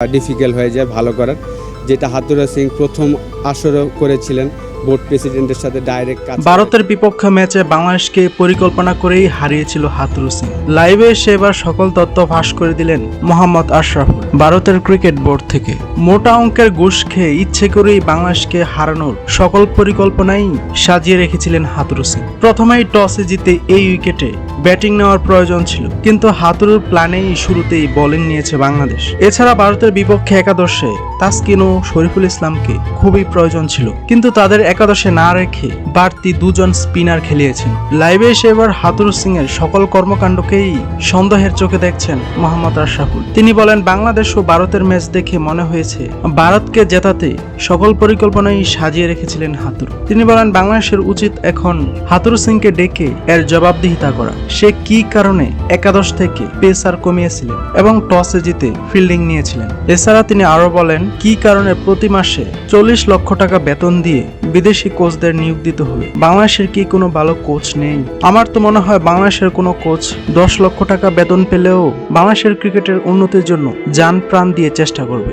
Difficult হয়ে যায় ভালো করার। যেটা হাতুরা সিং প্রথম আসরও করেছিলেন বোর্ড প্রেসিডেন্টের সাথে ডাইরেক্ট ভারতের বিপক্ষে ম্যাচে বাংলাদেশকে পরিকল্পনা করেই হারিয়েছিল হাতুরু সিং। লাইভে সেবার সকল তথ্য ফাঁস করে দিলেন মোহাম্মদ আশরাফুল। ভারতের ক্রিকেট বোর্ড থেকে। মোটা অঙ্কের ঘুষ খেয়ে ইচ্ছে করেই বাংলাদেশকে হারানোর সকল পরিকল্পনাই সাজিয়ে রেখেছিলেন হাতুরু সিং। প্রথমেই টসে জিতে এই উইকেটে ব্যাটিং নেওয়ার প্রয়োজন ছিল, কিন্তু হাতুরুর প্ল্যানেই শুরুতেই বোলিং নিয়েছে বাংলাদেশ। এছাড়া ভারতের বিপক্ষে একাদশে তাসকিন ও শরীফুল ইসলামকে খুবই প্রয়োজন ছিল, কিন্তু তাদের একাদশে না রেখে বাড়তি দুজন স্পিনার খেলিয়েছেন। লাইভে এসে এবার হাতুরু সিং এর সকল কর্মকাণ্ডকেই সন্দেহের চোখে দেখছেন মোহাম্মদ আশরাফুল। তিনি বলেন, বাংলাদেশ ও ভারতের ম্যাচ দেখে মনে হয়েছে ভারতকে জেতাতে সকল পরিকল্পনাই সাজিয়ে রেখেছিলেন হাতুর। তিনি বলেন, বাংলাদেশের উচিত এখন হাতুরু সিংকে ডেকে এর জবাবদিহিতা করা। সে কি কারণে একাদশ থেকে পেসার কমিয়েছিলেন এবং টসে জিতে ফিল্ডিং নিয়েছিলেন? এছাড়া তিনি আরও বলেন, কি কারণে প্রতি মাসে চল্লিশ লক্ষ টাকা বেতন দিয়ে বিদেশি কোচদের নিয়োগ দিতে হবে? বাংলাদেশের কি কোনো ভালো কোচ নেই? আমার তো মনে হয়, বাংলাদেশের কোনো কোচ দশ লক্ষ টাকা বেতন পেলেও বাংলাদেশের ক্রিকেটের উন্নতির জন্য যান প্রাণ দিয়ে চেষ্টা করবে।